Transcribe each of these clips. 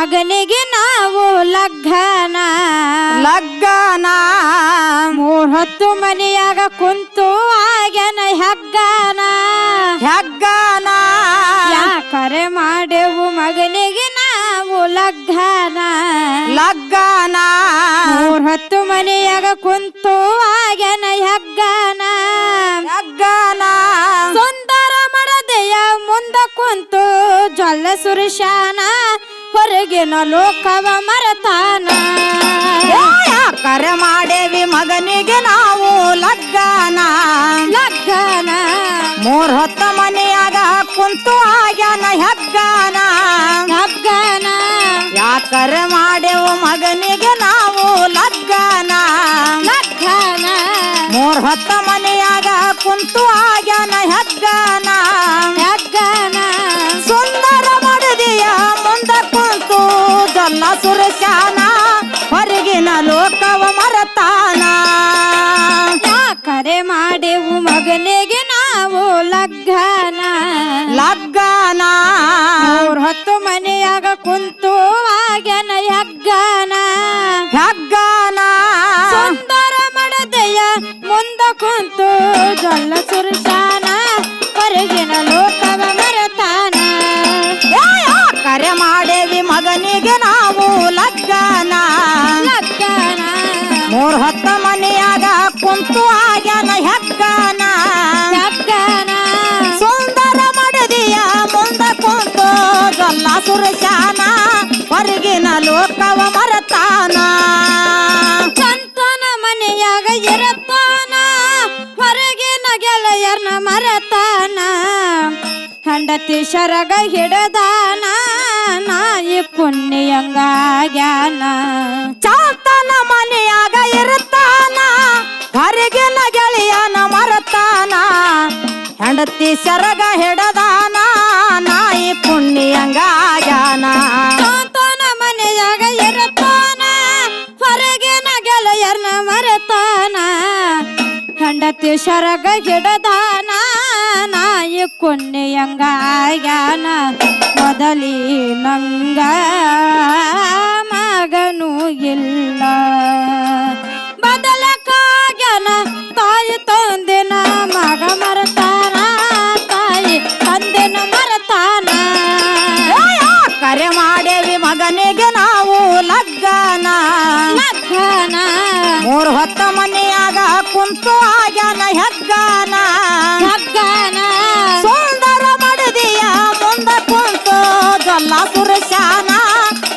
ಮಗನಿಗೆ ನಾವು ಲಗ್ಗನ. ಲಗ್ಗನ. ಮೂರ್ ಹೊತ್ತು ಮನೆಯಾಗ ಕುಂತು ಆಗ್ಯಾನ ಹೆಗ್ಗನ. ಹೆಗ್ಗನ. ಯಾಕರೆ ಮಾಡೆವು ಮಗನಿಗೆ ನಾವು ಲಗ್ಗನ. ಲಗ್ಗನ. ಮೂರ್ ಹೊತ್ತು ಮನೆಯಾಗ ಕುಂತು ಆಗ್ಯಾನ ಹೆಗ್ಗನ. ಹೆಗ್ಗನ. ಸುಂದರ ಮರದೆಯ ಮುಂದ ಕುಂತು ಜೊಲ್ಲ ಸುರುಶಾನ ಹೊರಗಿನ ಲೋಕವ ಮರತಾನ. ಕರೆ ಮಾಡೇವಿ ಮಗನಿಗೆ ನಾವು ಲಗ್ಗನ? ಲಗ್ಗನ. ಮೂರ್ ಹೊತ್ತ ಮನೆಯಾಗ ಕುಂತು ಆಗ್ಯಾನ ಹಗ್ಗನ? ಹಗ್ಗನ. ಯಾಕರೆ ಮಾಡೇವು ಮಗನಿಗೆ ನಾವು ಲಗ್ಗನ? ಲಗ್ಗನ. ಮೂರ್ ಹೊತ್ತ ಮನೆಯಾಗ ಕುಂತು ಆಗ್ಯಾನ ಹೆಗ್ಗನ? ಕುಂತು ಆಗ್ಯಾನ ಹೆಗ್ಗನ. ಲಗ್ನ ಸುಂದರ ಮಡದಿಯ ಮುಂದ ಕುಂತು ಜೊಲ್ಲ ಸುರಶಾನ. ಹೊರಗಿನ ಲೋಕವ ಮರತಾನ. ಸಂತನ ಮನೆಯಾಗ ಇರತಾನ. ಹೊರಗಿನ ಗೆಳೆಯರ್ನ ಮರತಾನ. ಹೆಂಡತಿ ಶರಗ ಹಿಡದಾನ. ನಾಯಿ ಪುಣ್ಯಂಗಾಗ್ಯಾನ ಚಾತನ ಮನೆಯಾಗ ಇರ್ತಾನ. ಹೆಂಡತಿ ಸರಗ ಹಿಡದಾನ, ನಾಯಿ ಪುಣ್ಯಂಗಾಯನ ಸಂತನ ಮನೆಯಾಗ ಇರುತ್ತಾನ ಹೊರಗಿನ ಗೆಳೆಯರ್ನ ಮರೆತಾನ. ಹೆಂಡತಿ ಸರಗ ಹಿಡದಾನ, ನಾಯಿ ಪುಣ್ಯಂಗಾಗ್ಯಾನ ಮೊದಲಿ ನಂಗ ಮಗನು ಇಲ್ಲ. ಕುಂತು ಆಗ್ಯಾನ ಹೆಗ್ಗಾನ. ಲಗ್ನ ಸುಂದರ ಮಡದಿಯ ಮುಂದ ಕುಂತು ಜೊಲ್ಲ ಪುರುಷಾನ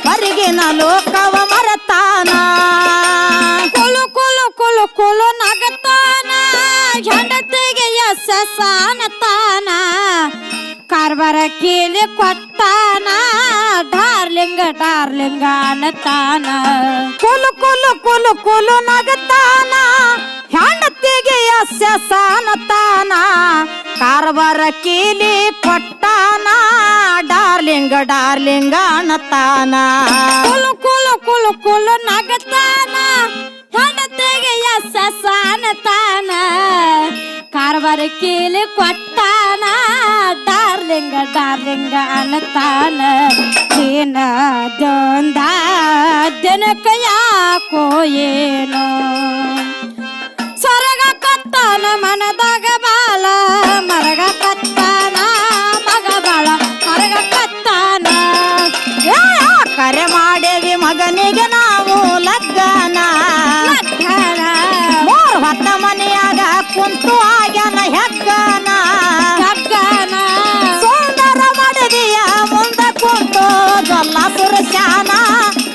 ಹೊರಗಿನ ಲೋಕವ ಮರತಾನ. ಕುಲು ಕುಲು ಕುಲು ಕುಲು ನಗತಾನ. ಹೆಂಡತಿಗೆ ಎಸ ಸಾನತಾನ ಕಾರ್ಬಾರ ಕೀಲಿ ಕೊಟ್ಟಾನ. ಡಾರ್ಲಿಂಗ ಡಾರ್ಲಿಂಗ ಅನ್ನತಾನ ಕುಲು ಕುಲು ಕುಲು ಕುಲು ನಗತಾನ. ಹೆಂಡತಿಗೆ ಯಸ್ಯ ಸಾನತಾನ ಕಾರ್ಬಾರ ಕೀಲಿ ಕೊಟ್ಟಾನ ಡಾರ್ಲಿಂಗ ಡಾರ್ಲಿಂಗ ಅನ್ನತಾನ. ಕುಲು ಕುಲು ಕುಲು ಕುಲು ನಗತಾನ ಹೆಂಡತಿಗೆ ಎಸ ಸಾನತಾನ ಕಾರ್ಬಾರ ಕೀಲಿ ಕೊಟ್ಟಾನ ಡಾರ್ಲಿಂಗ ಡಾರ್ಲಿಂಗ ಅನ್ನತಾನ. ದಿನ ದೊಂದ ದಿನಕ್ಕ ಯಾಕೋ ಏನೋ. ಕತ್ತಾನ ಮನದಾಗ ಬಾಲ ಮರಗ ಕತ್ತಾನ ಮಗ ಬಾಳ ಮರಗ ಕತ್ತಾನ. ಏ, ಕರೆ ಮಾಡೇವಿ ಮಗನಿಗೆ ನಾವು ಲಗ್ನ ಮೂರು ಮೂರ್ ಹೊತ್ತ ಮನೆಯಾಗ ಕುಂತು ಆಗ್ಯಾನ ಹೆಗ್ಗನ. ಹೆಗ್ಗನ? ಸುಂದರ ಮಡದಿಯ ಮುಂದ ಕುಂತು ಜೊಲ್ಲ ಸುರಶಾನ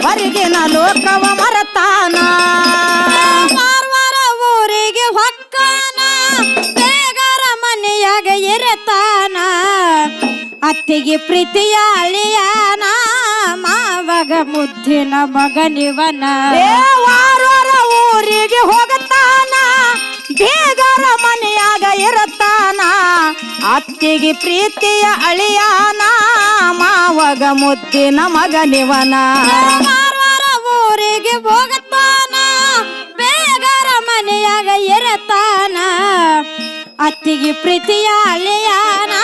ಹೊರಗಿನ ಲೋಕವ ಮರತಾನ ಅತ್ತಿಗೆ ಪ್ರೀತಿಯ ಅಳಿಯ ಮಾವಗ ಮುದ್ದಿನ ಮಗನಿವನ. ದೇವಾರರ ಊರಿಗೆ ಹೋಗತಾನ ಬೇಗರ ಮನೆಯಾಗ ಇರತಾನ ಅತ್ತಿಗೆ ಪ್ರೀತಿಯ ಅಳಿಯಾನ ಮಾವಗ ಮುದ್ದಿನ ಮಗನಿವನ. ಊರಿಗೆ ಹೋಗತಾನ ಬೇಗರ ಮನೆಯಾಗ ಇರತಾನ ಅತ್ತಿಗೆ ಪ್ರೀತಿಯ ಅಳಿಯಾನ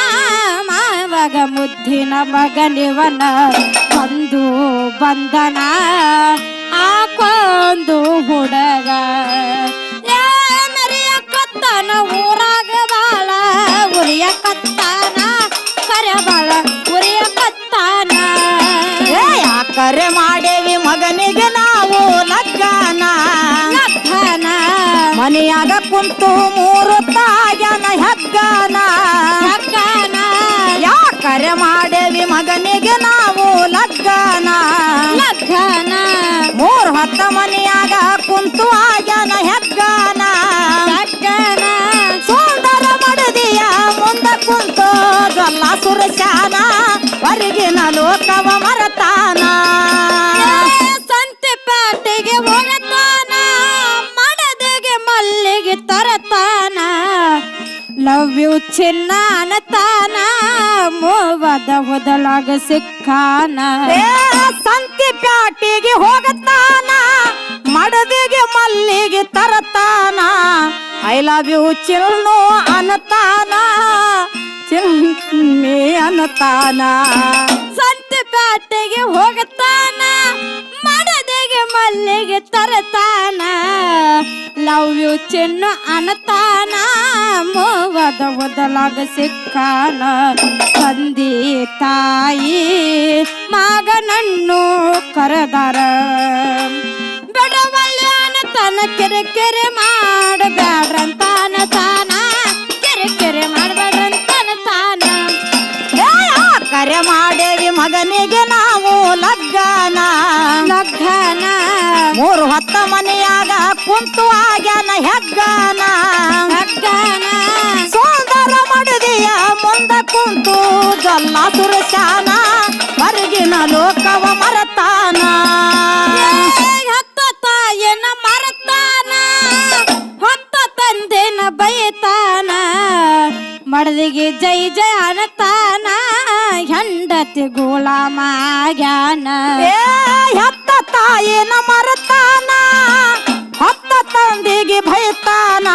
ಮುದ್ದ ಮುದ್ದಿನ ಮಗನಿವನ ಬಂದು ಬಂದನ. ಆಕೊಂದು ಹುಡುಗ. ಏ ಮರಿಯ ಕತ್ತನ ಊರಾಗ ಬಾಳ ಉರಿಯ ಕತ್ತಾನ ಮನೆಯಾಗ ಕುಂತು ಮೂರು ತಾಯನ ಹಗ್ಗನ. ಹಗ್ಗನ? ಯಾಕರೆ ಮಾಡೇವಿ ಮಗನಿಗೆ ನಾವು ಲಗ್ಗನ. ಲಗ್ಗನ? ಮೂರು ಹತ್ತ ಮನೆಯಾಗ ಲವ್ ಯು ಚಿನ್ನ ಅನ್ನತಾನ ಮೋವದ ಹೊದಲಾಗ ಸಿಕ್ಕಾನ. ಸಂತಿ ಪ್ಯಾಟಿಗೆ ಹೋಗತಾನ ಮಡದಿಗೆ ಮಲ್ಲಿಗೆ ತರತಾನ. ಐ ಲವ್ ಯು ಚಿಲ್ನು ಅನತಾನ ಚಿಲ್ನಿ ಅನತಾನ ಸಂತಿ ಪ್ಯಾಟಿಗೆ ಹೋಗತಾನ ಮಡದಿಗೆ ಮಲ್ಲಿಗೆ ತರತಾನ. ಲವ್ ಯು ಚಿನ್ನು ಅನ್ನತಾನ. ಮೋವದ ಒದಲಾಗ ಸಿಕ್ಕಾನ. ತಂದೆ, ತಾಯಿ, ಮಗನನ್ನು ಕರೆದಾರ. ಬೆಡವಳ್ಳ್ಯಾನ ತನ ಕೆರೆ ಕೆರೆ ಮಾಡಬ್ಯಾಡ್ರಂತಾನ ತಾನ. ಕೆರೆ ಕೆರೆ ತಾನ ಕರೆ ಮಾಡೇವಿ ಮಗನಿಗೆ ನಾವು ಲಗ್ಗನ. ಲಗ್ನ ಮೂರು ಹತ್ತ ಮನೆಯಾಗ ಕುಂತು ಆಗ್ಯಾನ ಹೆಗ್ಗಾನ. ಹೆಗ್ಗಾನ. ಸುಂದರ ಮಡದಿಯ ಮುಂದ ಕುಂತು ಜಲ್ಲ ಸುರಶಾನ ಹೊರಗಿನ ಲೋಕವ ಮರತಾನ. ಹತ್ತ ತಾಯನ ಮರತಾನ. ಹೊತ್ತ ತಂದೆನ ಬೈತಾನ. ಮಡದಿಗೆ ಜೈ ಜಯ ಅನ್ನತಾನ. ಹೆಂಡತಿ ಗುಲಾಮಾಗ್ಯಾನ ಏ ಹೆತ್ತ ತಾಯಿನ ಮರತಾನ, ಹೊತ್ತ ತಂದಿಗೆ ಭಯತಾನ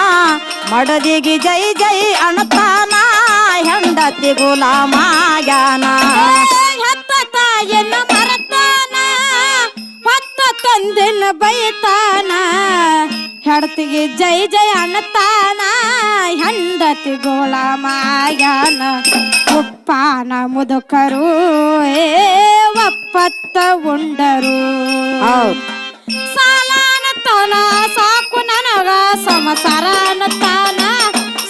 ಮಡದಿಗೆ ಜೈ ಜೈ ಅಣತಾನ ಹೆಂಡತಿ ಗುಲಾಮಾಗ್ಯಾನ ಹೊತ್ತ ತಾಯೇನ ಮರತಾನ, ಹೊತ್ತ ತಂದಿನ ಬೈತಾನ ಹೆಡತಿಗೆ ಜೈ ಜೈ ಅನ್ನತಾನ ಹೆಂಡತಿ ಮಾಯನ ಉಪ್ಪಾನ ಮುದುಕರು ಏ ಒಪ್ಪತ್ತ ಉಂಡರು. ಸಾಲಾನ ತಾನ ಸಾಕು ನನಗ ಸಮಸಾರ ತಾನ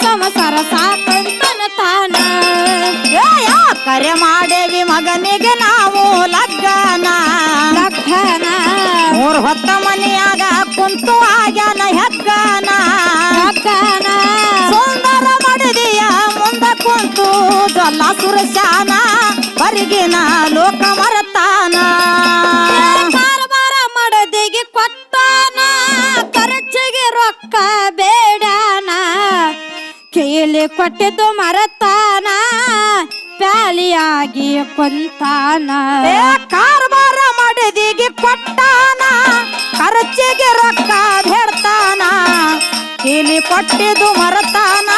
ಸಮಸಾರ ಸಾಕಂತನ ತಾನ ಕರೆ ಮಾಡೇವಿ ಮಗನಿಗೆ ನಾವು ಲಗ್ಗನ? ಲಗ್ನ ಮೂರು ಹೊತ್ತ ಮನೆಯಾಗ ಕುಂತು ಆಗ್ಯಾನ ಹೆಗ್ಗನ? ಮುಂದ ಜ್ವಲ್ಲ ಜೊಲ್ಲ ಸುರಶಾನ ಹೊರಗಿನ ಲೋಕ ಮರತಾನ. ಕಾರವಾರ ಮಡದಿಗೆ ಕೊಟ್ಟಾನ ಖರ್ಚಿಗೆ ರೊಕ್ಕ ಬೇಡಾನ. ಕೇಳಿ ಕೊಟ್ಟಿದ್ದು ಮರತಾನ ಪ್ಯಾಲಿಯಾಗಿ ಕೊಂತಾನ. ಕಾರ್ಬಾರ ಮಡದಿಗೆ ಕೊಟ್ಟಾನ ಖರ್ಚಿಗೆ ರೊಕ್ಕ ಬೇಡ್ತಾನ. ಇಲ್ಲಿ ಕೊಟ್ಟಿದ್ದು ಮರತಾನ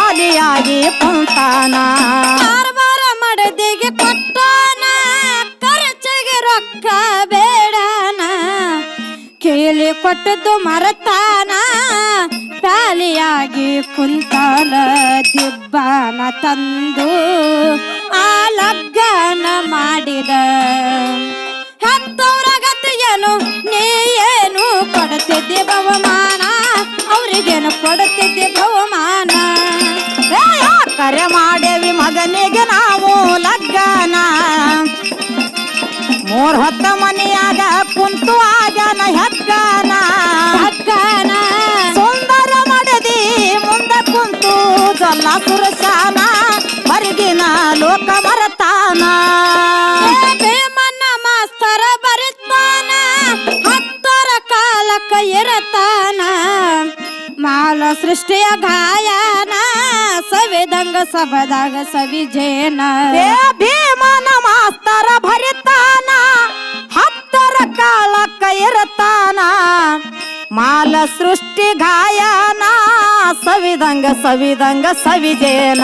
ಪ್ಯಾಲಿಯಾಗಿ ಕುಂತಾನ. ಕಾರವಾರ ಮಡದಿಗೆ ಕೊಟ್ಟಾನ. ಖರ್ಚಿಗೆ ರೊಕ್ಕ ಬೇಡಾನ. ಕೇಳಿ ಕೊಟ್ಟದ್ದು ಮರತಾನ. ಖಾಲಿಯಾಗಿ ಕುಂತಾನ ದಿಬ್ಬನ ತಂದು ಆ ಲಗ್ಗನ ಮಾಡಿದ. ಹೆತ್ತವರ ಗತಿಯೇನು, ನೀ ಏನು ಕೊಡುತ್ತಿದ್ದೆ ಬಹುಮಾನ? ಅವರಿಗೇನು ಕೊಡುತ್ತಿದ್ದೆ ಬಹುಮಾನ? ಹೊತ್ತ ಮನೆಯಾಗ ಕುಂತು ಆಗನ ಹೆಗ್ಗಾನ. ಲಗ್ನ ಸುಂದರ ಮಡದಿ ಮುಂದ ಕುಂತು ಜೊಲ್ಲ ಸುರಶಾನ ಹೊರಗಿನ ಲೋಕ ಬರತಾನ ಭೀಮನ್ನ ಮಾಸ್ತರ ಬರಿತಾನ ಹತ್ತರ ಕಾಲಕ್ಕ ಇರತಾನ ಮಾಲ ಸೃಷ್ಟಿಯ ಗಾಯನ ಸವಿದಂಗ ಸಭದಾಗ ಸವಿಜೇನ. ಭೀಮನ ಲ ಸೃಷ್ಟಿ ಗಾಯನ, ಸವಿದಂಗ ಸವಿದಂಗ ಸವಿದೇನ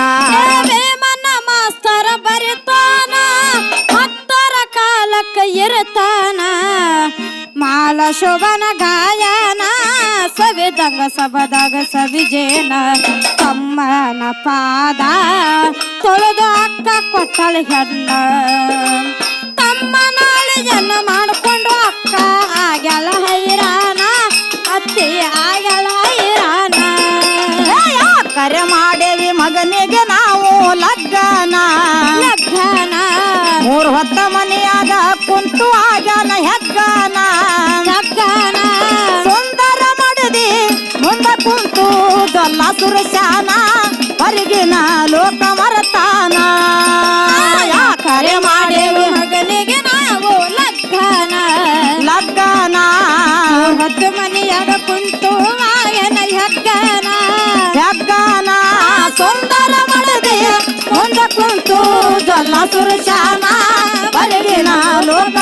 ಮನ ಮಾಸ್ತರ ಬರಿತಾನ ಭಕ್ತರ ಕಾಲಕ್ಕೆ ಇರುತ್ತಾನ ಮಾಲ ಶೋಭನ ಗಾಯನ, ಸವಿದಂಗ ಸಬದಾಗ ಸವಿಜೇನ. ತಮ್ಮನ ಪಾದ ತೊಳೆದು ಅಕ್ಕ ಕೊಟ್ಟಳ ಹೆಣ್ಣ. ತಮ್ಮನಾಳ ಜನ್ಮ ಸುರಶಾನ ಹೊರಗಿನ ಲೋಕ ಮರತಾನ. ಕರೆ ಮಾಡಿ ಮಗನಿಗೆ ನಾವು ಲಗ್ಗನ. ಲಗ್ಗನ. ಹತ್ತು ಮನೆಯಾಗ ಕುಂತು ಮಾಯನ ಹೆಗ್ಗನ ಹೆಗ್ಗನ ಸುಂದರ ಮಳದೆ ಮುಂದೆ ಕುಂತು ಜಲ್ಲ ಸುರಶಾನ ಹೊರಗಿನ ಲೋಕ